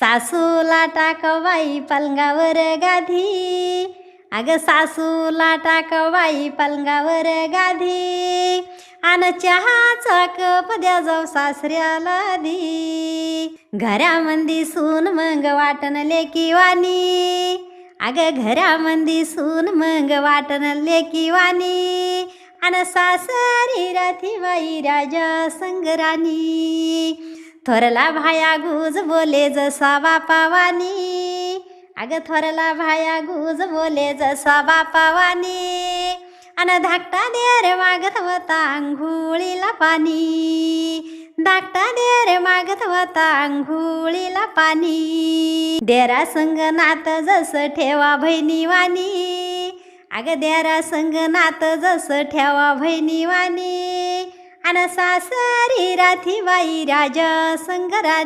सासूला टाकवाई पलंगावर गाधी. अग सासूला टाकवाई पलंगावर गाधी. आन चहाचा कप द्या जाऊ सासऱ्याला दी घरामंदी सून मग वाटण लेकी वाणी. अग घरामंदी सून मग वाटण लेकी वाणी. अन सासरी राठी बाई राजा संगराणी थोरला भाया गुज बोले जसा बापावानी. अग थोरला भाया गुज बोले जसा बापावानी. अन धाकटा देर मागत होता अंघोळीला पाणी. धाकटा देर मागत होता अंघोळीला पाणी. देरा संग नात जस ठेवा बहिणी वाणी. अग देरा संग नात जस ठेवा बहिणी वाणी. णसा सरीराथिवाई राजागरा